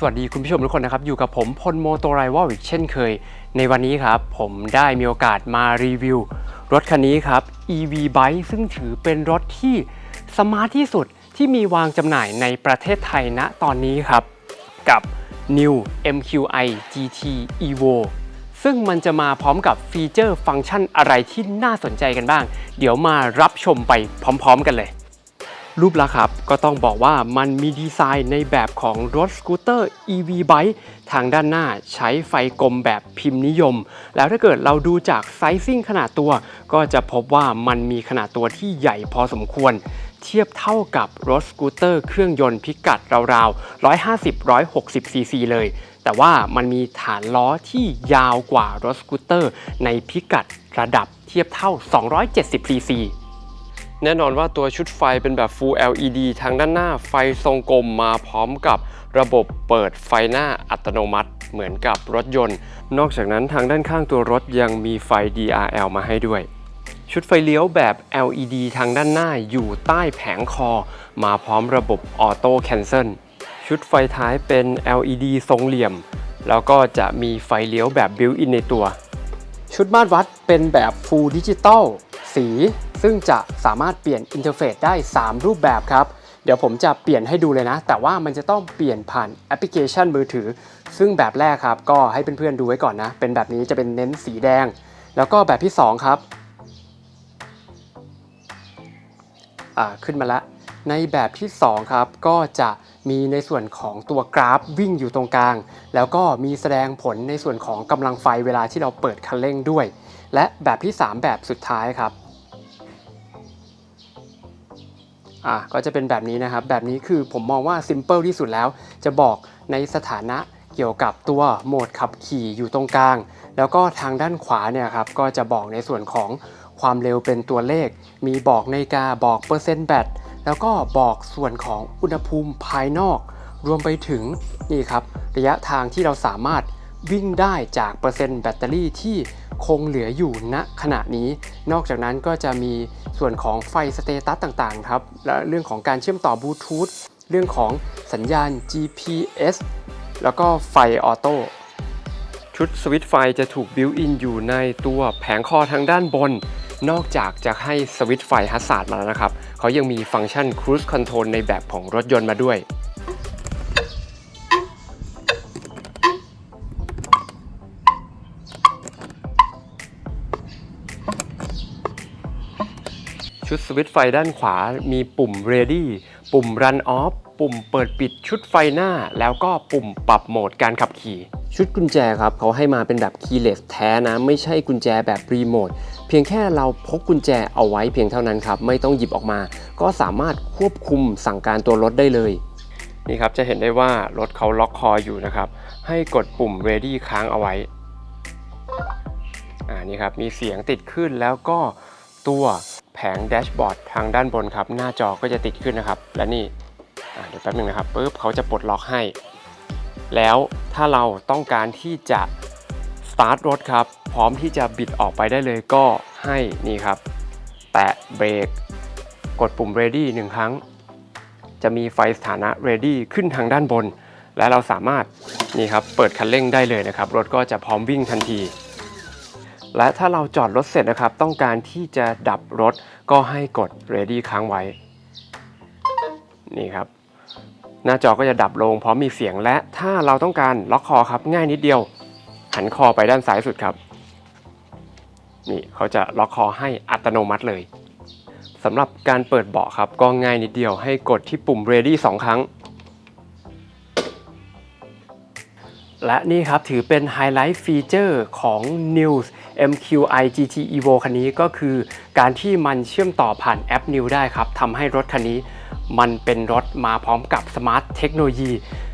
สวัสดีคุณผู้ชมทุกคนนะครับ อยู่กับผมพลโมโตไรวอลอีกเช่นเคย ในวันนี้ครับ ผมได้มีโอกาสมารีวิว รถคันนี้ครับ EV Bike ซึ่งถือเป็นรถที่สมาร์ทที่สุดที่มีวางจำหน่ายในประเทศไทยณตอนนี้ครับ กับ New MQI GT Evo ซึ่งมันจะมาพร้อมกับฟีเจอร์ฟังก์ชันอะไรที่น่าสนใจกันบ้าง เดี๋ยวมารับชมไปพร้อม ๆ กันเลย รูปลักษณ์ครับก็ต้องบอกว่ามันมีดีไซน์ในแบบของรถสกูตเตอร์ EV Bike ทางด้านหน้าใช้ไฟกลมแบบพิมพ์นิยม แล้วถ้าเกิดเราดูจากไซซิ่งขนาดตัว ก็จะพบว่ามันมีขนาดตัวที่ใหญ่พอสมควร เทียบเท่ากับรถสกูตเตอร์เครื่องยนต์พิกัดราวๆ 150-160ซีซีเลยแต่ว่ามันมีฐานล้อที่ยาวกว่ารถสกูตเตอร์ ในพิกัดระดับเทียบเท่า 270ซีซี แน่นอนว่าตัวชุดไฟเป็นแบบ Full LED ทางด้านหน้าไฟทรงกลมมาพร้อมกับระบบเปิดไฟหน้าอัตโนมัติ เหมือนกับรถยนต์ นอกจากนั้นทางด้านข้างตัวรถยังมีไฟ DRL มาให้ด้วย ชุดไฟเลี้ยวแบบ LED ทางด้านหน้าอยู่ใต้แผงคอ มาพร้อมระบบออโต้แคนเซิลชุดไฟท้ายเป็น LED ทรงเหลี่ยม แล้วก็จะมีไฟเลี้ยวแบบบิวอินในตัว ชุดมาตรวัดเป็นแบบ Full Digital สี ซึ่งจะสามารถเปลี่ยนอินเทอร์เฟซได้ 3 รูปแบบครับ เดี๋ยวผมจะเปลี่ยนให้ดูเลยนะ แต่ว่ามันจะต้องเปลี่ยนผ่านแอปพลิเคชันมือถือ ซึ่งแบบแรกครับ ก็ให้เพื่อนๆดูไว้ก่อนนะ เป็นแบบนี้จะเป็นเน้นสีแดง แล้วก็แบบที่ 2 ครับอ่าขึ้นมาแล้วในแบบที่ 2 ครับ ก็จะมีในส่วนของตัวกราฟวิ่งอยู่ตรงกลาง แล้วก็มีแสดงผลในส่วนของกำลังไฟเวลาที่เราเปิดคันเร่งด้วย และแบบที่ 3 แบบสุดท้ายครับอะก็จะเป็นแบบนี้นะครับ แบบนี้คือผมมองว่าซิมเ l ิลที่สุดแล้ว จะบอกในสถานะเกี่ยวกับตัวโหมดขับขี่อยู่ตรงกลาง แล้วก็ทางด้านขวาเนี่ยครับก็จะบอกในส่วนของความเร็วเป็นตัวเลข มีบอกนาฬิกาบอกเปอร์เซ็นต์แบตแล้วก็บอกส่วนของอุณหภูมิภายนอก รวมไปถึงนี่ครับ ระยะทางที่เราสามารถวิ่งได้จากเปอร์เซ็นต์แบตเตอรี่ที่ คงเหลืออยู่ณขณะนี้ นอกจากนั้นก็จะมีส่วนของไฟสเตตัสต่างๆครับ และเรื่องของการเชื่อมต่อบลูทูธ เรื่องของสัญญาณ GPS แล้วก็ไฟออโต้ชุดสวิตช์ไฟจะถูกบิวอินอยู่ในตัวแผงคอทางด้านบน นอกจากจะให้สวิตช์ไฟฮัสซาร์ดมาแล้วนะครับ เขายังมีฟังก์ชัน Cruise Control ในแบบของรถยนต์มาด้วย ชุดสวิตช์ไฟด้านขวามีปุ่ม Ready ปุ่ม Run Off ปุ่มเปิดปิดชุดไฟหน้า แล้วก็ปุ่มปรับโหมดการขับขี่ชุดกุญแจครับเขาให้มาเป็นแบบ keyless แท้นะ ไม่ใช่กุญแจแบบรีโมทเพียงแค่เราพกกุญแจเอาไว้เพียงเท่านั้นครับ ไม่ต้องหยิบออกมา ก็สามารถควบคุมสั่งการตัวรถได้เลย นี่ครับจะเห็นได้ว่ารถเขาล็อกคออยู่นะครับ ให้กดปุ่ม ready ค้างเอาไว้อ่านี่ครับมีเสียงติดขึ้นแล้วก็ตัว แผงแดชบอร์ดทางด้านบนครับ หน้าจอก็จะติดขึ้นนะครับ และนี่เดี๋ยวแป๊บหนึงนะครับปุ๊บเขาจะปลดล็อกให้ แล้วถ้าเราต้องการที่จะสตาร์ทรถครับ พร้อมที่จะบิดออกไปได้เลยก็ให้นี่ครับ แตะเบรกกดปุ่ม ready หนึ่งครั้ง จะมีไฟสถานะ ready ขึ้นทางด้านบน และเราสามารถนี่ครับเปิดคันเร่งได้เลยนะครับ รถก็จะพร้อมวิ่งทันที และถ้าเราจอดรถเสร็จนะครับ ต้องการที่จะดับรถก็ให้กด ready ค้างไว้ นี่ครับ หน้าจอก็จะดับลงพร้อมมีเสียงและถ้าเราต้องการล็อกคอครับง่ายนิดเดียว หันคอไปด้านซ้ายสุดครับ นี่เขาจะล็อกคอให้อัตโนมัติเลยสำหรับการเปิดเบาะครับก็ง่ายนิดเดียวให้กดที่ปุ่ม ready 2 ครั้ง และนี่ครับถือเป็นไฮไลท์ฟีเจอร์ของ News MQI GT Evo คันนี้ก็คือการที่มันเชื่อมต่อผ่านแอป New ได้ครับทำให้รถคันนี้ มันเป็นรถมาพร้อมกับสมาร์ทเทคโนโลยี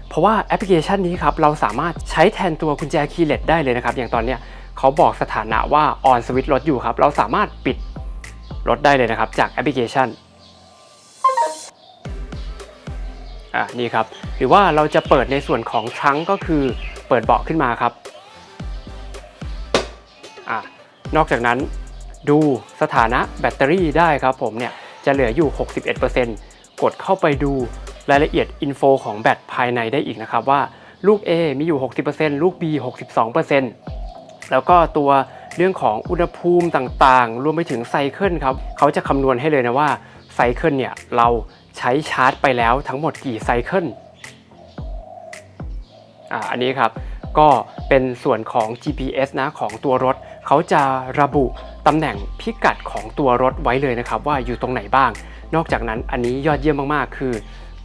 เพราะว่าแอปพลิเคชันนี้ครับเราสามารถใช้แทนตัวกุญแจคีย์เลสได้เลยนะครับ อย่างตอนเนี้ยเขาบอกสถานะว่า on switch รถอยู่ครับ เราสามารถปิดรถได้เลยนะครับ จากแอปพลิเคชันอะนี่ครับหรือว่าเราจะเปิดในส่วนของทรังก์ก็คือ เปิดเบาะขึ้นมาครับอนอกจากนั้นดูสถานะแบตเตอรี่ได้ครับผมเนี่ยจะเหลืออยู่ 61%กดเข้าไปดูรายละเอียดอินโฟของแบตภายในได้อีกนะครับว่าลูก A มีอยู่ 60%ลูก B 62%แล้วก็ตัวเรื่องของอุณหภูมิต่างๆ รวมไปถึงไซเคิลครับเขาจะคำนวณให้เลยนะว่าไซเคิลเนี่ยเราใช้ชาร์จไปแล้วทั้งหมดกี่ไซเคิล อ่าอันนี้ครับก็เป็นส่วนของ GPS นะของตัวรถ เขาจะระบุตำแหน่งพิกัดของตัวรถไว้เลยนะครับ ว่าอยู่ตรงไหนบ้าง นอกจากนั้นอันนี้ยอดเยี่ยมมากๆ คือ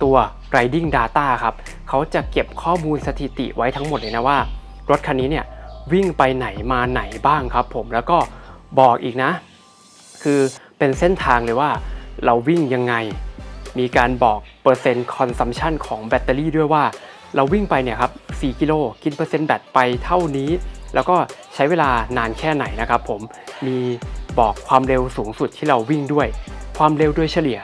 ตัว riding data ครับเขาจะเก็บข้อมูลสถิติไว้ทั้งหมดเลยนะว่า รถคันนี้เนี่ยวิ่งไปไหนมาไหนบ้างครับผมแล้วก็บอกอีกนะ คือเป็นเส้นทางเลยว่าเราวิ่งยังไง มีการบอกเปอร์เซ็นต์คอนซัมชันของแบตเตอรี่ด้วยว่า เราวิ่งไปเนี่ยครับ 4 กิโลกินเปอร์เซ็นต์แบตไปเท่านี้ แล้วก็ใช้เวลานานแค่ไหนนะครับผม มีบอกความเร็วสูงสุดที่เราวิ่งด้วย ความเร็วโดยเฉลี่ย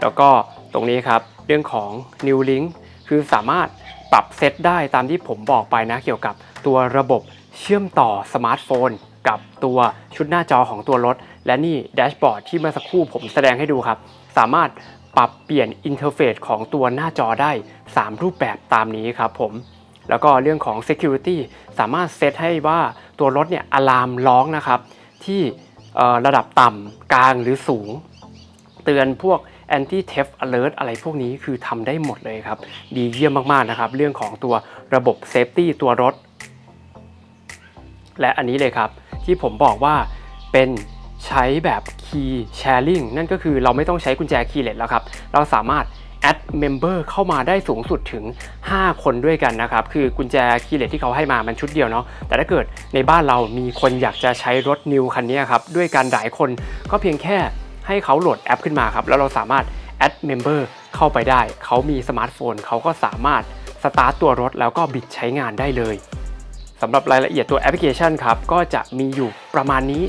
แล้วก็ตรงนี้ครับเรื่องของ New Link คือสามารถปรับเซตได้ตามที่ผมบอกไปนะเกี่ยวกับตัวระบบเชื่อมต่อสมาร์ทโฟน กับตัวชุดหน้าจอของตัวรถ และนี่แดชบอร์ดที่เมื่อสักครู่ผมแสดงให้ดูครับ สามารถ ปรับเปลี่ยนอินเทอร์เฟซของตัวหน้าจอได้ 3 รูปแบบตามนี้ครับผม แล้วก็เรื่องของ Security สามารถเซตให้ว่าตัวรถเนี่ยอะลามร้องนะครับ ที่ระดับต่ำกลางหรือสูง เตือนพวก anti theft alert อะไรพวกนี้คือทำได้หมดเลยครับ ดีเยี่ยมมากๆนะครับ เรื่องของตัวระบบ safety ตัวรถ และอันนี้เลยครับ ที่ผมบอกว่าเป็น ใช้แบบ key sharing นั่นก็คือเราไม่ต้องใช้กุญแจ keyless แล้วครับ เราสามารถ add member เข้ามาได้สูงสุดถึง 5 คนด้วยกันนะครับ คือกุญแจ keyless ที่เขาให้มามันชุดเดียวเนาะ แต่ถ้าเกิดในบ้านเรามีคนอยากจะใช้รถ new คันนี้ครับ ด้วยกันหลายคนก็เพียงแค่ให้เขาโหลดแอปขึ้นมาครับ แล้วเราสามารถ add member เข้าไปได้ เขามีสมาร์ทโฟนเขาก็สามารถสตาร์ตตัวรถแล้วก็บิดใช้งานได้เลยสำหรับรายละเอียดตัวแอปพลิเคชันครับ ก็จะมีอยู่ประมาณนี้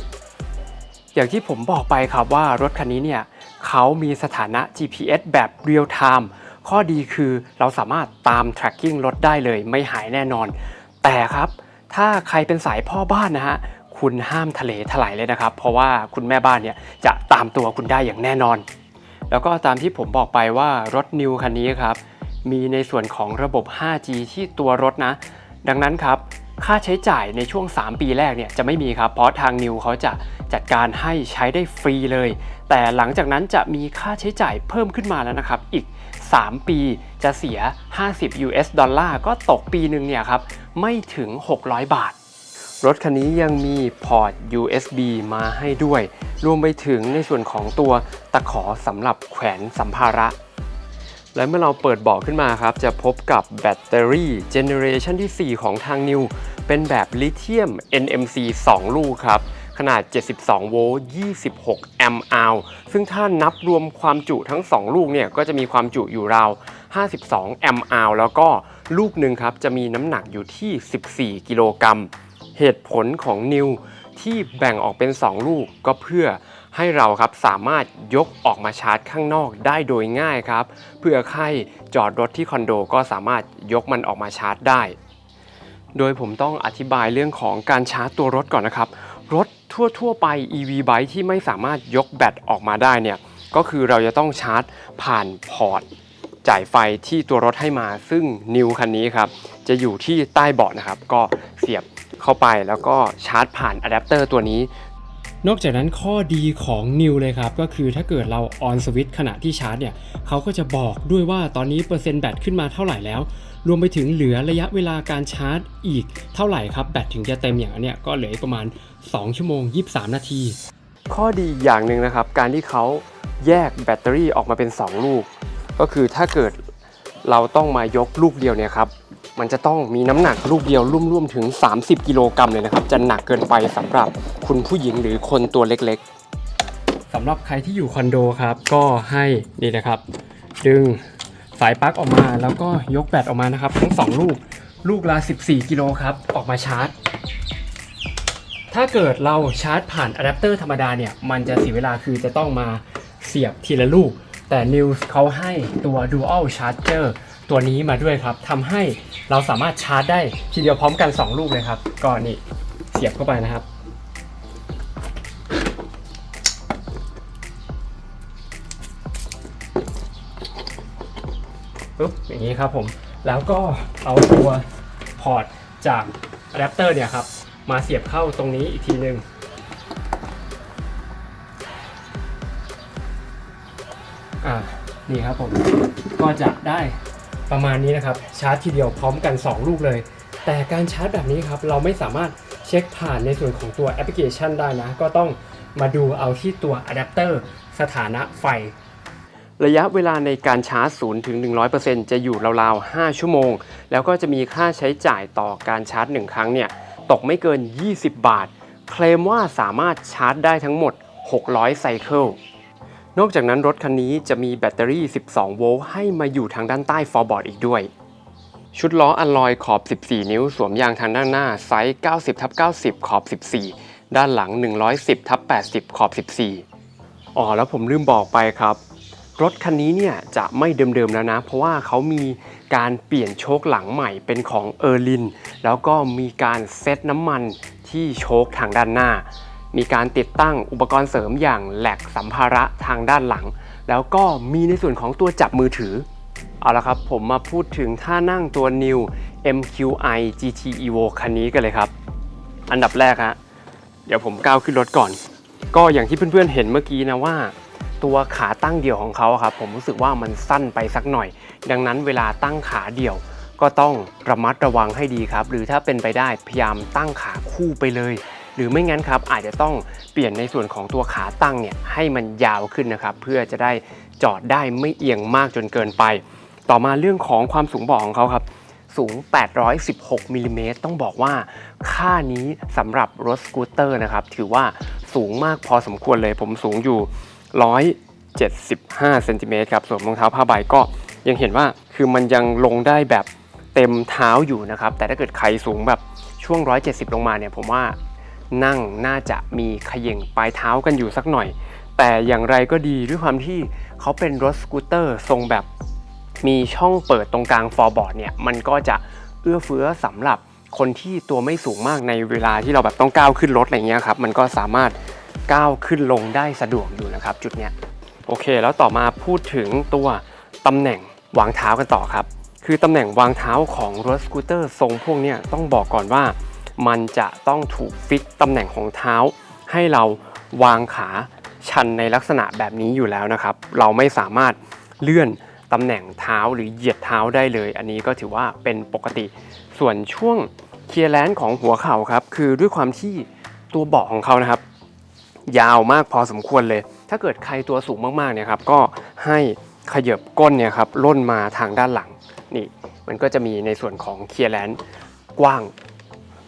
อย่างที่ผมบอกไปครับว่ารถคันนี้เนี่ยเขามีสถานะ GPS แบบ real time ข้อดีคือเราสามารถตาม tracking รถได้เลยไม่หายแน่นอน แต่ครับ ถ้าใครเป็นสายพ่อบ้านนะฮะ คุณห้ามทะเลถลายเลยนะครับ เพราะว่าคุณแม่บ้านเนี่ยจะตามตัวคุณได้อย่างแน่นอน แล้วก็ตามที่ผมบอกไปว่ารถนิวคันนี้ครับ มีในส่วนของระบบ 5G ที่ตัวรถนะ ดังนั้นครับ ค่าใช้จ่ายในช่วง 3 ปีแรกเนี่ยจะไม่มีครับ เพราะทางนิวเขาจะจัดการให้ใช้ได้ฟรีเลย แต่หลังจากนั้นจะมีค่าใช้จ่ายเพิ่มขึ้นมาแล้วนะครับ อีก 3 ปีจะเสีย 50 US ดอลลาร์ก็ตกปีหนึ่งเนี่ยครับไม่ถึง 600 บาท รถคันนี้ยังมีพอร์ต USB มาให้ด้วย รวมไปถึงในส่วนของตัวตะขอสำหรับแขวนสัมภาระและเมื่อเราเปิดเบาะขึ้นมาครับ จะพบกับแบตเตอรี่เจเนเรชันที่ 4 ของทางนิว เป็นแบบลิเธียม NMC 2 ลูกครับ ขนาด 72 โวลต์ 26 แอมป์อาวซึ่งถ้านับรวมความจุทั้ง 2 ลูกเนี่ย ก็จะมีความจุอยู่ราว 52 แอมป์อาวแล้วก็ลูกหนึ่งครับ จะมีน้ำหนักอยู่ที่ 14 กิโลกรัม เหตุผลของนิวที่แบ่งออกเป็น 2 ลูกก็เพื่อให้เราครับสามารถยกออกมาชาร์จข้างนอกได้โดยง่ายครับ เพื่อใครจอดรถที่คอนโดก็สามารถยกมันออกมาชาร์จได้ โดยผมต้องอธิบายเรื่องของการชาร์จตัวรถก่อนนะครับ รถทั่วๆไป EV Bike ที่ไม่สามารถยกแบตออกมาได้เนี่ย ก็คือเราจะต้องชาร์จผ่านพอร์ตจ่ายไฟที่ตัวรถให้มา ซึ่งนิวคันนี้ครับ จะอยู่ที่ใต้เบาะนะครับ ก็เสียบเข้าไปแล้วก็ชาร์จผ่านอะแดปเตอร์ตัวนี้ นอกจากนั้นข้อดีของนิวเลยครับ ก็คือถ้าเกิดเราออนสวิตช์ขณะที่ชาร์จเนี่ยเขาก็จะบอกด้วยว่าตอนนี้เปอร์เซ็นต์แบตขึ้นมาเท่าไหร่แล้ว รวมไปถึงเหลือระยะเวลาการชาร์จอีกเท่าไหร่ครับ แบตถึงจะเต็มอย่างนั้นเนี่ยก็เหลืออีกประมาณ 2 ชั่วโมง 23 นาที ข้อดีอย่างหนึ่งนะครับ การที่เขาแยกแบตเตอรี่ออกมาเป็น 2 ลูก ก็คือถ้าเกิดเราต้องมายกลูกเดียวเนี่ยครับมันจะต้องมีน้ำหนักลูกเดียวร่วมๆถึง 30 กิโลกรัมเลยนะครับ จะหนักเกินไปสำหรับคุณผู้หญิงหรือคนตัวเล็กๆสำหรับใครที่อยู่คอนโดครับ ก็ให้นี่นะครับ ดึง สายปลั๊กออกมา แล้วก็ยกแบตออกมานะครับ ทั้ง 2 ลูกลูกละ 14 กิโลครับ ออกมาชาร์จ ถ้าเกิดเราชาร์จผ่านอะแดปเตอร์ธรรมดาเนี่ย มันจะเสียเวลาคือจะต้องมาเสียบทีละลูก แต่ News เขาให้ตัว Dual Charger ตัวนี้มาด้วยครับทำให้เราสามารถชาร์จได้ทีเดียวพร้อมกัน 2 ลูกเลยครับ ก็นี่เสียบเข้าไปนะครับ ปุ๊บอย่างนี้ครับผม แล้วก็เอาตัวพอร์ตจากอะแดปเตอร์เนี่ยครับ มาเสียบเข้าตรงนี้อีกทีหนึ่งอ่านี่ครับผม ก็จะได้ประมาณนี้นะครับ ชาร์จทีเดียวพร้อมกัน 2 ลูกเลย แต่การชาร์จแบบนี้ครับ เราไม่สามารถเช็คผ่านในส่วนของตัวแอปพลิเคชันได้นะ ก็ต้องมาดูเอาที่ตัวอะแดปเตอร์สถานะไฟ ระยะเวลาในการชาร์จ0ถึง 100%จะอยู่ราวๆ 5 ชั่วโมง แล้วก็จะมีค่าใช้จ่ายต่อการชาร์จ 1 ครั้งเนี่ย ตกไม่เกิน 20 บาท เคลมว่าสามารถชาร์จได้ทั้งหมด 600 ไซเคิล นอกจากนั้นรถคันนี้จะมีแบตเตอรี่ 12 โวลต์ให้มาอยู่ทางด้านใต้ฟอร์บอร์ดอีกด้วย ชุดล้ออัลลอยขอบ 14 นิ้ว สวมยางทางด้านหน้าไซส์ 90ทับ90 ขอบ 14 ด้านหลัง 110ทับ80 ขอบ 14 อ๋อแล้วผมลืมบอกไปครับ รถคันนี้เนี่ยจะไม่เดิมๆแล้วนะ เพราะว่าเขามีการเปลี่ยนโชคหลังใหม่เป็นของเออร์ลิน แล้วก็มีการเซตน้ำมันที่โชคทางด้านหน้า มีการติดตั้งอุปกรณ์เสริมอย่างแหลกสัมภาระทางด้านหลัง แล้วก็มีในส่วนของตัวจับมือถือ เอาละครับ ผมมาพูดถึงท่านั่งตัว New MQI GT Evo คันนี้กันเลยครับ อันดับแรกฮะเดี๋ยวผมก้าวขึ้นรถก่อน ก็อย่างที่เพื่อนๆเห็นเมื่อกี้นะว่า ตัวขาตั้งเดี่ยวของเขาครับผมรู้สึกว่ามันสั้นไปสักหน่อย ดังนั้นเวลาตั้งขาเดี่ยว ก็ต้องระมัดระวังให้ดีครับ หรือถ้าเป็นไปได้พยายามตั้งขาคู่ไปเลย หรือไม่งั้นครับอาจจะต้องเปลี่ยนในส่วนของตัวขาตั้งเนี่ยให้มันยาวขึ้นนะครับเพื่อจะได้จอดได้ไม่เอียงมากจนเกินไป ต่อมาเรื่องของความสูงเบาะของเขาครับสูง 816มิลลิเมตรต้องบอกว่า ค่านี้สำหรับรถสกูตเตอร์นะครับ ถือว่าสูงมากพอสมควรเลย ผมสูงอยู่ 175เซนติเมตรครับส่วนรองเท้าผ้าใบก็ยังเห็นว่าคือมันยังลงได้แบบเต็มเท้าอยู่นะครับ แต่ถ้าเกิดใครสูงแบบช่วง 170 ลงมาเนี่ยผมว่านั่งน่าจะมีขย่งปลายเท้ากันอยู่สักหน่อย แต่อย่างไรก็ดีด้วยความที่เขาเป็นรถสกูตเตอร์ทรงแบบมีช่องเปิดตรงกลางฟอร์บอร์ดเนี่ยมันก็จะเอื้อเฟื้อสำหรับคนที่ตัวไม่สูงมากในเวลาที่เราแบบต้องก้าวขึ้นรถอะไรเงี้ยครับมันก็สามารถ ก้าวขึ้นลงได้สะดวกอยู่นะครับ จุดเนี้ยโอเค แล้วต่อมาพูดถึงตัวตำแหน่งวางเท้ากันต่อครับ คือตำแหน่งวางเท้าของรถสกูตเตอร์ทรงพวกเนี้ยต้องบอกก่อนว่า มันจะต้องถูกฟิตตำแหน่งของเท้า ให้เราวางขาชันในลักษณะแบบนี้อยู่แล้วนะครับ เราไม่สามารถเลื่อนตำแหน่งเท้าหรือเหยียดเท้าได้เลย อันนี้ก็ถือว่าเป็นปกติ ส่วนช่วงเคลียร์แลนด์ของหัวเข่าครับ คือด้วยความที่ตัวเบาะของเขานะครับ ยาวมากพอสมควรเลย ถ้าเกิดใครตัวสูงมากๆเนี่ยครับก็ให้ขยับก้นเนี่ยครับล่นมาทางด้านหลังนี่ มันก็จะมีในส่วนของเคลียร์แลนด์กว้าง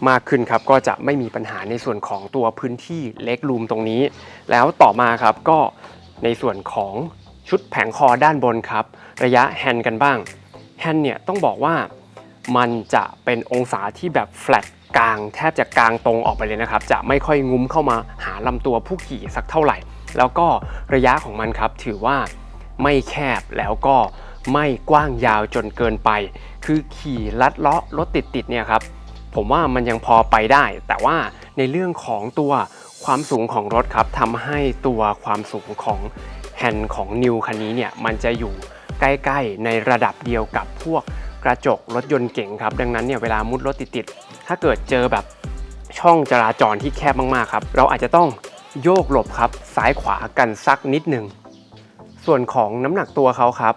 มากขึ้นครับก็จะไม่มีปัญหาในส่วนของตัวพื้นที่เล็กรูมตรงนี้ แล้วต่อมาครับก็ในส่วนของชุดแผงคอด้านบนครับ ระยะแฮนด์กันบ้างแฮนด์เนี่ยต้องบอกว่ามันจะเป็นองศาที่แบบแฟลต กลางแทบจะกลางตรงออกไปเลยนะครับ จะไม่ค่อยงุ้มเข้ามาหาลำตัวผู้ขี่สักเท่าไหร่ แล้วก็ระยะของมันครับ ถือว่าไม่แคบแล้วก็ไม่กว้างยาวจนเกินไป คือขี่ลัดเลาะรถติดๆเนี่ยครับผมว่ามันยังพอไปได้ แต่ว่าในเรื่องของตัวความสูงของรถครับทำให้ตัวความสูงของแฮนด์ของนิวคันนี้เนี่ยมันจะอยู่ใกล้ๆในระดับเดียวกับพวกกระจกรถยนต์เก่งครับ ดังนั้นเนี่ยเวลามุดรถติดๆ ถ้าเกิดเจอแบบช่องจราจรที่แคบมากๆครับ เราอาจจะต้องโยกหลบครับ ซ้ายขวากันสักนิดหนึ่ง ส่วนของน้ำหนักตัวเขาครับ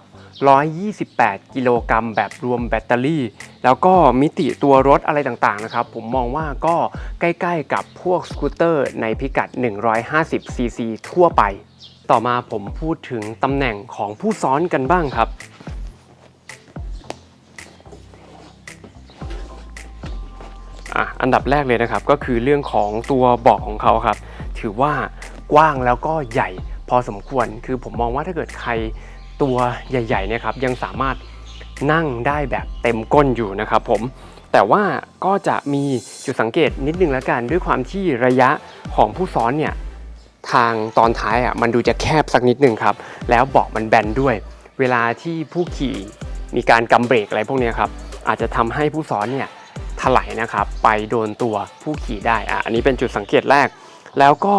128 กิโลกรัมแบบรวมแบตเตอรี่ แล้วก็มิติตัวรถอะไรต่างๆนะครับ ผมมองว่าก็ใกล้ๆกับพวกสกูตเตอร์ในพิกัด 150 ซีซีทั่วไป ต่อมาผมพูดถึงตำแหน่งของผู้ซ้อนกันบ้างครับ อันดับแรกเลยนะครับ ก็คือเรื่องของตัวเบาะของเขาครับ ถือว่ากว้างแล้วก็ใหญ่พอสมควร คือผมมองว่าถ้าเกิดใครตัวใหญ่ๆเนี่ยครับยังสามารถนั่งได้แบบเต็มก้นอยู่นะครับผมแต่ว่าก็จะมีจุดสังเกตนิดนึงล้วกัน ด้วยความที่ระยะของผู้ซ้อนเนี่ยทางตอนท้ายอะมันดูจะแคบสักนิดนึงครับ แล้วเบาะมันแบนด้วย เวลาที่ผู้ขี่มีการกำเบรกอะไรพวกนี้ครับอาจจะทำให้ผู้ซ้อนเนี่ย ถลายนะครับไปโดนตัวผู้ขี่ได้อะอันนี้เป็นจุดสังเกตแรก แล้วก็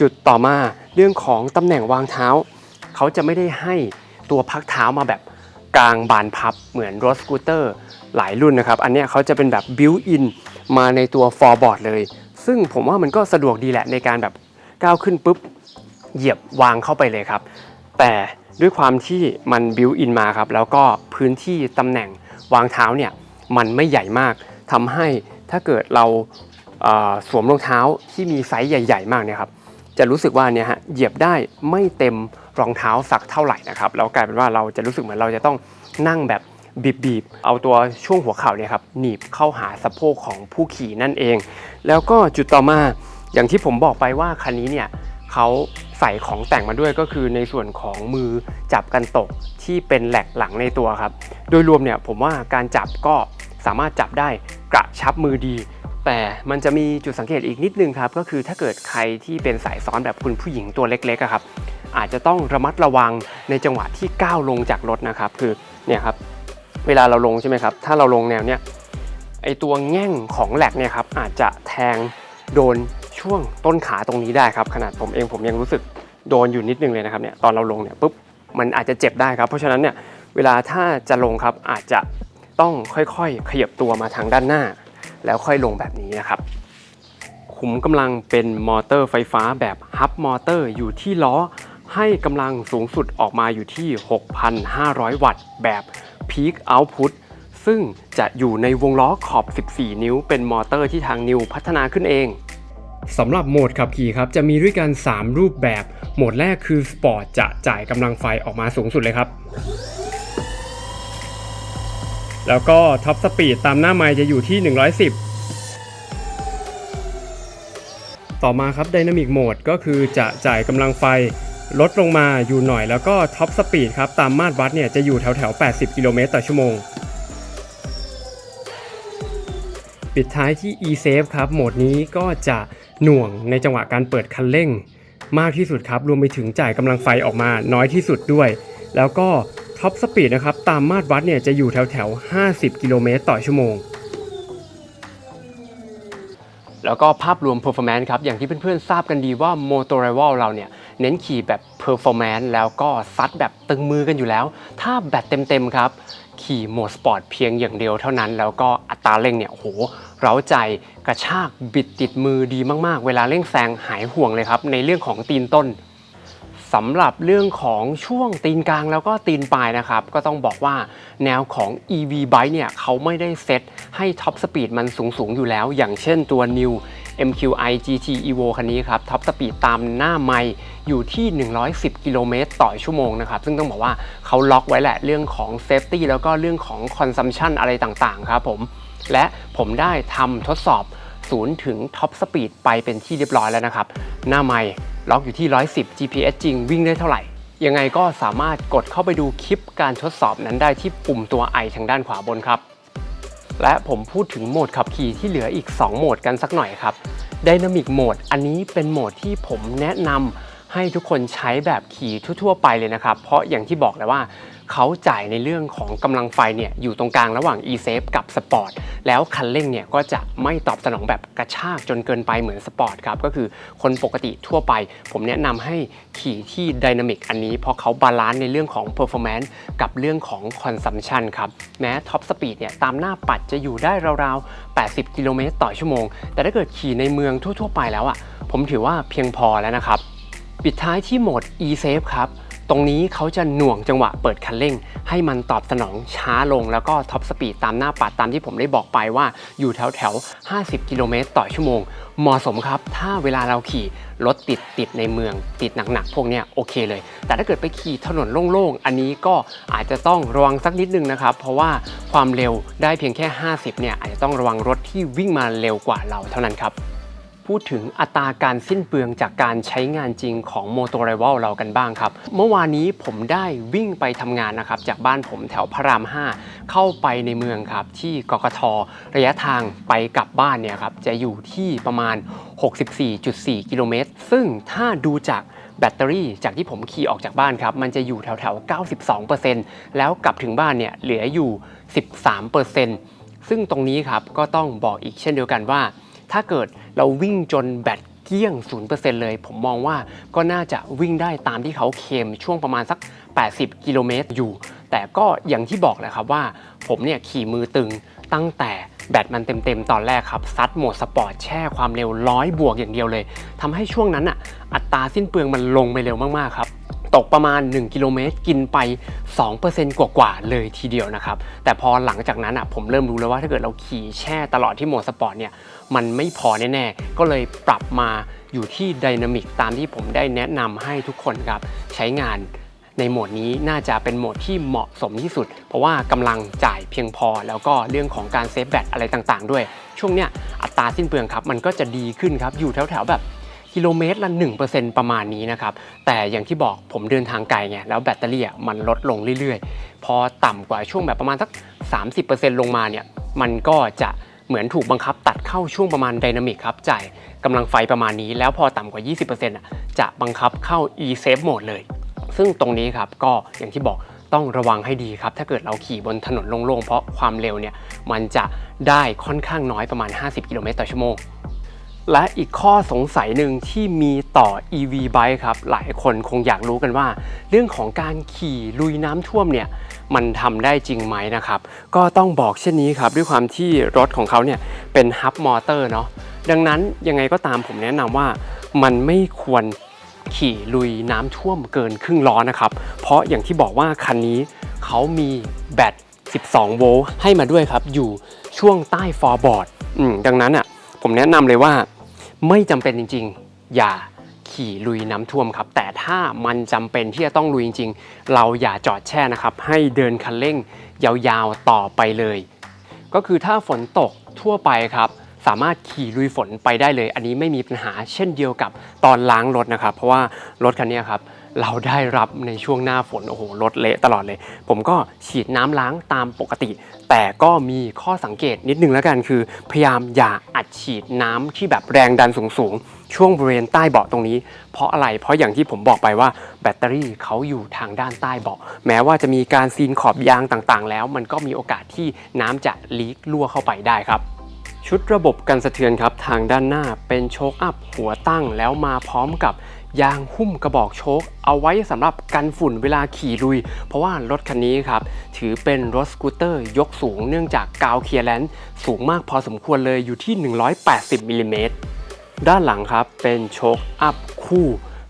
จุดต่อมาเรื่องของตำแหน่งวางเท้า เขาจะไม่ได้ให้ตัวพักเท้ามาแบบกลางบานพับเหมือนรถสกูตเตอร์หลายรุ่นนะครับ อันนี้เขาจะเป็นแบบบิวอินมาในตัวฟอร์บอร์ดเลย ซึ่งผมว่ามันก็สะดวกดีแหละในการแบบก้าวขึ้นปุ๊บเหยียบวางเข้าไปเลยครับ แต่ด้วยความที่มันบิวอินมาครับ แล้วก็พื้นที่ตำแหน่งวางเท้าเนี่ย มันไม่ใหญ่มาก ทำให้ถ้าเกิดเราเสวมรองเท้าที่มีไซส์ใหญ่ ๆ มากเนี่ยครับจะรู้สึกว่าเนี่ยฮะเหยียบได้ไม่เต็มรองเท้าสักเท่าไหร่นะครับแล้วกลายเป็นว่าเราจะรู้สึกเหมือนเราจะต้องนั่งแบบบีบๆเอาตัวช่วงหัวเข่าเนี่ยครับหนีบเข้าหาสะโพกของผู้ขี่นั่นเอง แล้วก็จุดต่อมาอย่างที่ผมบอกไปว่าคันนี้เนี่ยเขาใส่ของแต่งมาด้วยก็คือในส่วนของมือจับกันตกที่เป็นแหลกหลังในตัวครับ โดยรวมเนี่ยผมว่าการจับก็ สามารถจับได้กระชับมือดี แต่มันจะมีจุดสังเกตอีกนิดนึงครับ ก็คือถ้าเกิดใครที่เป็นสายซ้อนแบบคุณผู้หญิงตัวเล็กๆครับ อาจจะต้องระมัดระวังในจังหวะที่ก้าวลงจากรถนะครับ คือเนี่ยครับเวลาเราลงใช่ไหมครับ ถ้าเราลงแนวเนี้ยไอตัวแง่งของแหลกเนี่ยครับอาจจะแทงโดนช่วงต้นขาตรงนี้ได้ครับ ขนาดผมเองผมยังรู้สึกโดนอยู่นิดนึงเลยนะครับเนี่ยตอนเราลงเนี่ยปุ๊บมันอาจจะเจ็บได้ครับ เพราะฉะนั้นเนี่ยเวลาถ้าจะลงครับอาจจะ ต้องค่อยๆ ขยับตัวมาทางด้านหน้า แล้วค่อยลงแบบนี้นะครับ ขุมกำลังเป็นมอเตอร์ไฟฟ้าแบบฮับมอเตอร์อยู่ที่ล้อ ให้กำลังสูงสุดออกมาอยู่ที่ 6,500 วัตต์แบบ Peak Output ซึ่งจะอยู่ในวงล้อขอบ 14 นิ้ว เป็นมอเตอร์ที่ทางนิวพัฒนาขึ้นเองสำหรับโหมดขับขี่ครับ จะมีด้วยกัน 3 รูปแบบ โหมดแรกคือ Sport จะจ่ายกำลังไฟออกมาสูงสุดเลยครับ แล้วก็ท็อปสปีดตามหน้าไมล์จะอยู่ที่ 110 ต่อมาครับ Dynamic Mode ก็คือจะจ่ายกำลังไฟลดลงมาอยู่หน่อยแล้วก็ท็อปสปีดครับ ตามมาตรวัดเนี่ยจะอยู่แถวแถว80 กิโลเมตรต่อชั่วโมง ปิดท้ายที่ e-safe ครับ โหมดนี้ก็จะหน่วงในจังหวะการเปิดคันเร่ง มากที่สุดครับ รวมไปถึงจ่ายกำลังไฟออกมาน้อยที่สุดด้วย แล้วก็ ท็อปสปีดนะครับตามมาตรวัดเนี่ยจะอยู่แถวแถว50 กิโลเมตรต่อชั่วโมง แล้วก็ภาพรวม performance ครับ อย่างที่เพื่อนๆ ทราบกันดีว่า Motor Rival เราเนี่ย เน้นขี่แบบ performance แล้วก็ซัดแบบตึงมือกันอยู่แล้ว ถ้าแบตเต็มๆ ครับ ขี่โหมดสปอร์ตเพียงอย่างเดียวเท่านั้น แล้วก็อัตราเร่งเนี่ยโหเร้าใจกระชากบิดติดมือดีมากๆ เวลาเร่งแซงหายห่วงเลยครับในเรื่องของตีนต้น สำหรับเรื่องของช่วงตีนกลางแล้วก็ตีนปลายนะครับ ก็ต้องบอกว่าแนวของ EV Bike เนี่ยเขาไม่ได้เซตให้ท็อปสปีดมันสูงสูงๆอยู่แล้ว อย่างเช่นตัว New MQI GT Evo คันนี้ครับท็อปสปีดตามหน้าไมล์อยู่ที่ 110 กิโลเมตรต่อชั่วโมงนะครับ ซึ่งต้องบอกว่าเขาล็อกไว้แหละเรื่องของ Safety แล้วก็เรื่องของ Consumption อะไรต่างๆ ครับผม และผมได้ทำทดสอบ0ถึงท็อปสปีดไปเป็นที่เรียบร้อยแล้วนะครับ หน้าไม ล็อกอยู่ที่ 110 GPS จริงวิ่งได้เท่าไหร่ ยังไงก็สามารถกดเข้าไปดูคลิปการทดสอบนั้นได้ที่ปุ่มตัว i ทางด้านขวาบนครับ และผมพูดถึงโหมดขับขี่ที่เหลืออีก 2 โหมดกันสักหน่อยครับ Dynamic Mode อันนี้เป็นโหมดที่ผมแนะนำให้ทุกคนใช้แบบขี่ทั่ว ๆ ไปเลยนะครับ เพราะอย่างที่บอกแล้วว่า เขาจ่ายในเรื่องของกำลังไฟเนี่ยอยู่ตรงกลางระหว่าง e-safe กับ Sport แล้วคันเร่งเนี่ยก็จะไม่ตอบสนองแบบกระชากจนเกินไปเหมือน Sport ครับก็คือคนปกติทั่วไป ผมแนะนำให้ขี่ที่ Dynamic อันนี้ เพราะเขาบาลานซ์ในเรื่องของ Performance กับเรื่องของ Consumption ครับแม้ Top Speed เนี่ยตามหน้าปัดจะอยู่ได้ราวๆ 80 กิโลเมตรต่อชั่วโมง แต่ถ้าเกิดขี่ในเมืองทั่ว ๆ ไปแล้วอะ่ะผมถือว่าเพียงพอแล้วนะครับปิดท้ายที่โหมด e-safe ครับ ตรงนี้เขาจะหน่วงจังหวะเปิดคันเร่ง ให้มันตอบสนองช้าลงแล้วก็ท็อปสปีดตามหน้าปัดตามที่ผมได้บอกไปว่าอยู่แถวแถว 50 กิโลเมตรต่อชั่วโมง เหมาะสมครับ ถ้าเวลาเราขี่รถติดติดในเมืองติดหนักๆพวกเนี้ยโอเคเลย แต่ถ้าเกิดไปขี่ถนนโล่งๆ อันนี้ก็อาจจะต้องระวังสักนิดนึงนะครับ เพราะว่าความเร็วได้เพียงแค่ 50 เนี่ยอาจจะต้องระวังรถที่วิ่งมาเร็วกว่าเราเท่านั้นครับ พูดถึงอัตราการสิ้นเปลืองจากการใช้งานจริงของ m o t o r i v a l เรากันบ้างครับ เมื่อวานนี้ผมได้วิ่งไปทำงานนะครับ จากบ้านผมแถวพระราม 5 เข้าไปในเมืองครับ ที่กกทระยะทางไปกลับบ้านเนี่ยครับ จะอยู่ที่ประมาณ 64.4 กิโลเมตร ซึ่งถ้าดูจากแบตเตอรี่จากที่ผมขี่ออกจากบ้านครับ มันจะอยู่แถวๆ 92%แล้วกลับถึงบ้านเนี่ยเหลืออยู่ 13%ซึ่งตรงนี้ครับก็ต้องบอกอีกเช่นเดียวกันว่า ถ้าเกิดเราวิ่งจนแบตเกลี้ยง 0%เลย ผมมองว่าก็น่าจะวิ่งได้ตามที่เขาเคมช่วงประมาณสัก 80 กิโลเมตรอยู่ แต่ก็อย่างที่บอกแหละครับว่า ผมเนี่ยขี่มือตึงตั้งแต่แบตมันเต็มๆ ตอนแรกครับ ซัดโหมดสปอร์ตแช่ความเร็วร้อยบวกอย่างเดียวเลยทำให้ช่วงนั้นอะอัตราสิ้นเปลืองมันลงไปเร็วมากๆครับ ตกประมาณ 1 กิโลเมตร กินไป 2%กว่าๆเลยทีเดียวนะครับ แต่พอหลังจากนั้นอะผมเริ่มรู้แล้วว่าถ้าเกิดเราขี่แช่ตลอดที่โหมดสปอร์ตเนี่ย มันไม่พอแน่ๆ ก็เลยปรับมาอยู่ที่ไดนามิกตามที่ผมได้แนะนำให้ทุกคนครับ ใช้งานในโหมดนี้น่าจะเป็นโหมดที่เหมาะสมที่สุด เพราะว่ากำลังจ่ายเพียงพอ แล้วก็เรื่องของการเซฟแบตอะไรต่างๆ ด้วย ช่วงเนี้ยอัตราสิ้นเปลืองครับ มันก็จะดีขึ้นครับ อยู่แถวๆแบบกิโลเมตรละ 1%ประมาณนี้นะครับ แต่อย่างที่บอกผมเดินทางไกลไงแล้วแบตเตอรี่มันลดลงเรื่อยๆ พอต่ำกว่าช่วงแบบประมาณสัก 30%ลงมาเนี่ยมันก็จะ เหมือนถูกบังคับตัดเข้าช่วงประมาณไดนามิกครับจ่ายกำลังไฟประมาณนี้ แล้วพอต่ำกว่า 20%อ่จะบังคับเข้า e-safe mode เลย ซึ่งตรงนี้ครับก็อย่างที่บอกต้องระวังให้ดีครับ ถ้าเกิดเราขี่บนถนนโล่งๆ เพราะความเร็วเนี่ยมันจะได้ค่อนข้างน้อยประมาณ 50 กิโลเมตรต่อชั่วโมง และอีกข้อสงสัยหนึ่งที่มีต่อ EV Bike ครับ หลายคนคงอยากรู้กันว่า เรื่องของการขี่ลุยน้ำท่วมเนี่ย มันทำได้จริงไหมนะครับ ก็ต้องบอกเช่นนี้ครับ ด้วยความที่รถของเขาเนี่ย เป็นฮับมอเตอร์เนาะดังนั้นยังไงก็ตามผมแนะนำว่ามันไม่ควรขี่ลุยน้ำท่วมเกินครึ่งล้อนะครับ เพราะอย่างที่บอกว่าคันนี้เขามีแบต 12 โวลต์ให้มาด้วยครับ อยู่ช่วงใต้ฟอร์บอร์ดดังนั้นอะผมแนะนำเลยว่า ไม่จำเป็นจริง ๆ อย่าขี่ลุยน้ำท่วมครับ แต่ถ้ามันจำเป็นที่จะต้องลุยจริง ๆ เราอย่าจอดแช่นะครับ ให้เดินคันเร่งยาวๆต่อไปเลย ก็คือถ้าฝนตกทั่วไปครับ สามารถขี่ลุยฝนไปได้เลย อันนี้ไม่มีปัญหาเช่นเดียวกับตอนล้างรถนะครับ เพราะว่ารถคันนี้ครับ เราได้รับในช่วงหน้าฝนโอ้โหรถเละตลอดเลย ผมก็ฉีดน้ำล้างตามปกติ แต่ก็มีข้อสังเกตนิดนึงแล้วกันคือ พยายามอย่าอัดฉีดน้ำที่แบบแรงดันสูงๆ ช่วงบริเวณใต้เบาะตรงนี้ เพราะอะไรเพราะอย่างที่ผมบอกไปว่าแบตเตอรี่เขาอยู่ทางด้านใต้เบาะ แม้ว่าจะมีการซีนขอบยางต่างๆ แล้ว มันก็มีโอกาสที่น้ำจะลีกรั่วเข้าไปได้ครับชุดระบบกันสะเทือนครับ ทางด้านหน้าเป็นโชคอัพหัวตั้งแล้วมาพร้อมกับ ยางหุ้มกระบอกโชค เอาไว้สำหรับกันฝุ่นเวลาขี่ลุย เพราะว่ารถคันนี้ครับ ถือเป็นรถสกูตเตอร์ยกสูงเนื่องจากกาวเคลียร์แลนซ์สูงมากพอสมควรเลยอยู่ที่ 180มิลลิเมตรด้านหลังครับเป็นโชคอัพคู่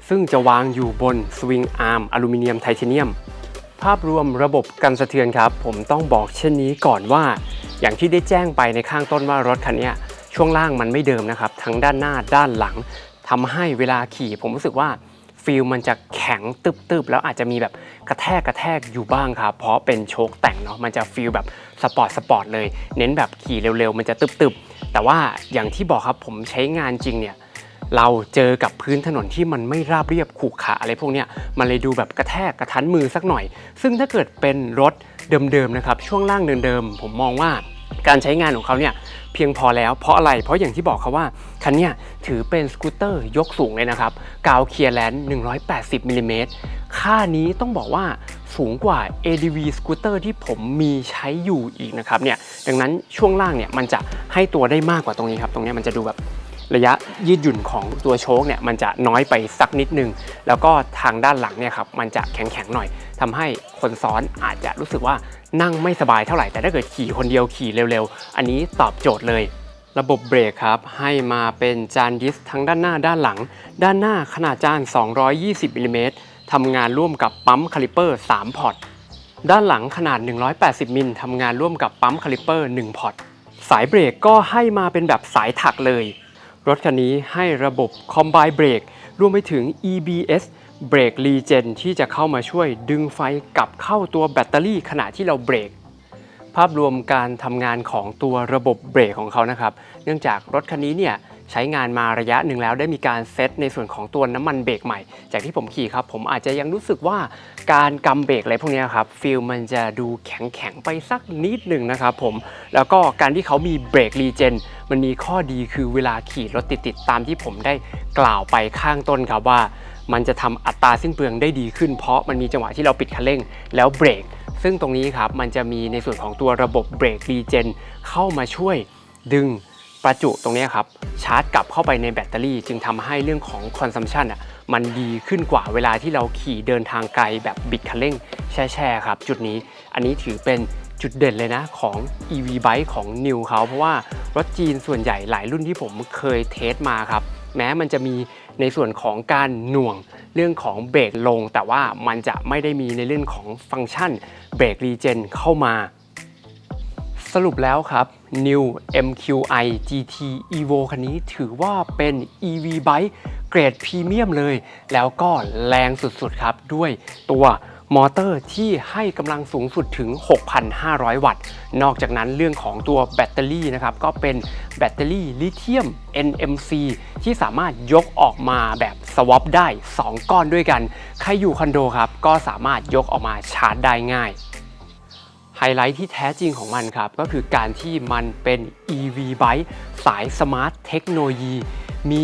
ซึ่งจะวางอยู่บนสวิงอาร์มอลูมิเนียมไทเทเนียม ภาพรวมระบบกันสะเทือนครับ ผมต้องบอกเช่นนี้ก่อนว่า อย่างที่ได้แจ้งไปในข้างต้นว่ารถคันนี้ช่วงล่างมันไม่เดิมนะครับ ทั้งด้านหน้าด้านหลัง ทำให้เวลาขี่ผมรู้สึกว่าฟีลมันจะแข็งตึบๆ แล้วอาจจะมีแบบกระแทกกระแทกอยู่บ้างครับ เพราะเป็นโชคแต่งเนาะมันจะฟีลแบบสปอร์ตสปอร์ตเลย เน้นแบบขี่เร็วๆ มันจะตึบๆ แต่ว่าอย่างที่บอกครับผมใช้งานจริงเนี่ยเราเจอกับพื้นถนนที่มันไม่ราบเรียบขรุขระอะไรพวกเนี้ยมันเลยดูแบบกระแทกกระทันมือสักหน่อย ซึ่งถ้าเกิดเป็นรถเดิมๆนะครับช่วงล่างเดิมๆผมมองว่า การใช้งานของเขาเนี่ยเพียงพอแล้วเพราะอะไรเพราะอย่างที่บอกเขาว่าคันนี้ถือเป็นสกูตเตอร์ยกสูงเลยนะครับกาวเคลียร์แลนด์180มิลลิเมตรค่านี้ต้องบอกว่าสูงกว่า ADV สกูตเตอร์ที่ผมมีใช้อยู่อีกนะครับเนี่ยดังนั้นช่วงล่างเนี่ยมันจะให้ตัวได้มากกว่าตรงนี้ครับ ตรงนี้มันจะดูแบบ ระยะยืดหยุ่นของตัวโชคเนี่ยมันจะน้อยไปสักนิดนึง แล้วก็ทางด้านหลังเนี่ยครับมันจะแข็งๆหน่อยทำให้คนซ้อนอาจจะรู้สึกว่านั่งไม่สบายเท่าไหร่แต่ถ้าเกิดขี่คนเดียวขี่เร็วๆ อันนี้ตอบโจทย์เลย ระบบเบรกครับ ให้มาเป็นจานดิสทั้งด้านหน้าด้านหลัง ด้านหน้าขนาดจาน 220มิลลิเมตรทำงานร่วมกับปั๊มคาลิเปอร์ 3 พอร์ตด้านหลังขนาด 180 มิลทำงานร่วมกับปั๊มคาลิเปอร์ 1 พอร์ตสายเบรกก็ให้มาเป็นแบบสายถักเลย รถคันนี้ให้ระบบ Combine Brake รวมไปถึง EBS Brake Regen ที่จะเข้ามาช่วยดึงไฟกลับเข้าตัวแบตเตอรี่ขณะที่เราเบรก ภาพรวมการทำงานของตัวระบบเบรกของเขานะครับ เนื่องจากรถคันนี้เนี่ย ใช้งานมาระยะหนึ่งแล้วได้มีการเซตในส่วนของตัวน้ำมันเบรกใหม่ จากที่ผมขี่ครับผมอาจจะยังรู้สึกว่าการกำเบรกอะไรพวกนี้ครับฟีลมันจะดูแข็งแข็งๆไปสักนิดหนึ่งนะครับผมแล้วก็การที่เขามีเบรกรีเจนมันมีข้อดีคือเวลาขี่รถติดๆตามที่ผมได้กล่าวไปข้างต้นครับว่า มันจะทำอัตราสิ้นเปลืองได้ดีขึ้น เพราะมันมีจังหวะที่เราปิดคันเร่งแล้วเบรกซึ่งตรงนี้ครับมันจะมีในส่วนของตัวระบบเบรกรีเจนเข้ามาช่วยดึง ประจุตรงนี้ครับชาร์จกลับเข้าไปในแบตเตอรี่ จึงทำให้เรื่องของคอนซัมชันอะมันดีขึ้นกว่าเวลาที่เราขี่เดินทางไกลแบบบิดคันเร่งแช่ๆครับ จุดนี้อันนี้ถือเป็นจุดเด่นเลยนะของ EV Bike ของ New เขาเพราะว่ารถจีนส่วนใหญ่หลายรุ่นที่ผมเคยเทสมาครับ แม้มันจะมีในส่วนของการหน่วงเรื่องของเบรกลง แต่ว่ามันจะไม่ได้มีในเรื่องของฟังก์ชันเบรกรีเจนเข้ามา สรุปแล้วครับ New MQI GT Evo คันนี้ถือว่าเป็น EV Bike เกรดพรีเมียมเลย แล้วก็แรงสุดๆครับ ด้วยตัวมอเตอร์ที่ให้กำลังสูงสุดถึง 6,500 วัตต์ นอกจากนั้นเรื่องของตัวแบตเตอรี่นะครับก็เป็นแบตเตอรี่ลิเธียม NMC ที่สามารถยกออกมาแบบสวอปได้ 2 ก้อนด้วยกัน ใครอยู่คอนโดครับก็สามารถยกออกมาชาร์จได้ง่าย ไฮไลท์ที่แท้จริงของมันครับ ก็คือการที่มันเป็น EV Bike สายสมาร์ทเทคโนโลยีมี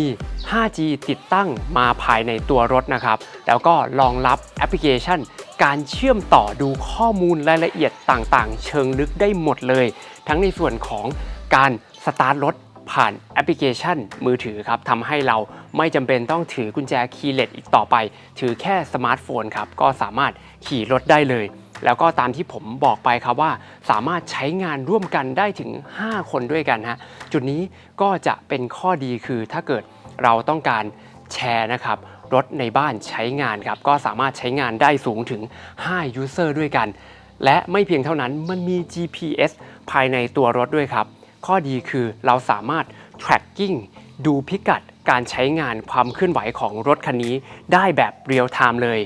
5G ติดตั้งมาภายในตัวรถนะครับ แล้วก็รองรับแอปพลิเคชัน การเชื่อมต่อดูข้อมูลรายละเอียดต่างๆ เชิงลึกได้หมดเลย ทั้งในส่วนของการสตาร์ทรถผ่านแอปพลิเคชันมือถือครับทำให้เราไม่จำเป็นต้องถือกุญแจคีย์เลสอีกต่อไป ถือแค่สมาร์ทโฟนครับ ก็สามารถขี่รถได้เลย แล้วก็ตามที่ผมบอกไปครับว่าสามารถใช้งานร่วมกันได้ถึง 5 คนด้วยกันฮะจุดนี้ก็จะเป็นข้อดีคือถ้าเกิดเราต้องการแชร์นะครับรถในบ้านใช้งานครับก็สามารถใช้งานได้สูงถึง 5 user ด้วยกัน และไม่เพียงเท่านั้นมันมี GPS ภายในตัวรถด้วยครับ ข้อดีคือเราสามารถ tracking ดูพิกัดการใช้งานความเคลื่อนไหวของรถคันนี้ได้แบบเรียลไทม์เลย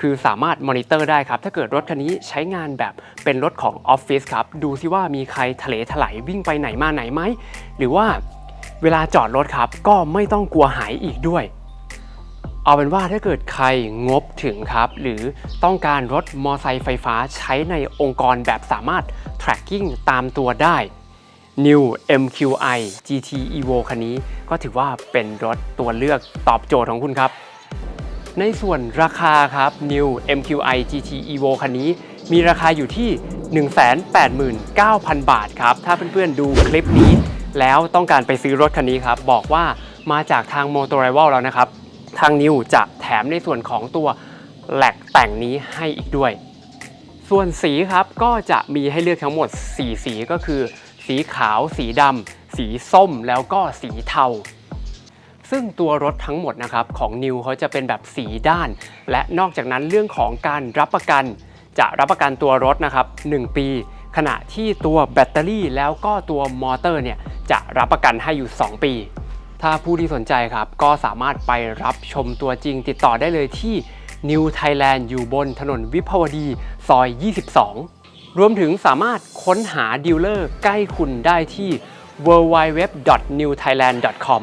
คือสามารถมอนิเตอร์ได้ครับ ถ้าเกิดรถคันนี้ใช้งานแบบเป็นรถของออฟฟิศครับ ดูซิว่ามีใครทะเลถลายวิ่งไปไหนมาไหนไหม หรือว่าเวลาจอดรถครับ ก็ไม่ต้องกลัวหายอีกด้วย เอาเป็นว่าถ้าเกิดใครงบถึงครับ หรือต้องการรถมอไซค์ไฟฟ้าใช้ในองค์กรแบบสามารถ tracking ตามตัวได้ New MQI GT Evo คันนี้ก็ถือว่าเป็นรถตัวเลือกตอบโจทย์ของคุณครับ ในส่วนราคาครับ New MQI GT Evo คันนี้ มีราคาอยู่ที่ 189,000 บาทครับ ถ้าเพื่อนๆดูคลิปนี้ แล้วต้องการไปซื้อรถคันนี้ครับ บอกว่ามาจากทาง m o t o r i v a l แล้วนะครับ ทาง New จะแถมในส่วนของตัวแหลกแต่งนี้ให้อีกด้วย ส่วนสีครับก็จะมีให้เลือกทั้งหมด 4 สีก็คือ สีขาว สีดำสีส้มแล้วก็สีเทา ซึ่งตัวรถทั้งหมดนะครับของ New เขาจะเป็นแบบสีด้าน และนอกจากนั้นเรื่องของการรับประกัน จะรับประกันตัวรถนะครับ 1 ปี ขณะที่ตัวแบตเตอรี่แล้วก็ตัวมอเตอร์เนี่ยจะรับประกันให้อยู่ 2 ปี ถ้าผู้ที่สนใจครับ ก็สามารถไปรับชมตัวจริงติดต่อได้เลยที่ New Thailand อยู่บนถนนวิภาวดีซอย 22รวมถึงสามารถค้นหาดีลเลอร์ใกล้คุณได้ที่ www.newthailand.com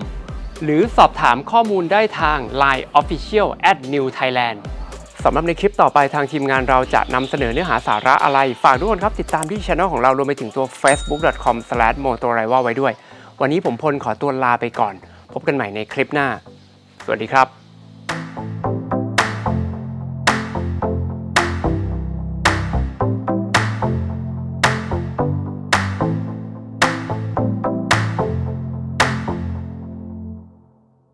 หรือสอบถามข้อมูลได้ทาง Line Official at New Thailand สำหรับในคลิปต่อไปทางทีมงานเราจะนำเสนอเนื้อหาสาระอะไร ฝากทุกคนครับ ติดตามที่ช่องของเรารวมไปถึงตัว facebook.com/motorival ไว้ด้วย วันนี้ผมพลขอตัวลาไปก่อน พบกันใหม่ในคลิปหน้า สวัสดีครับ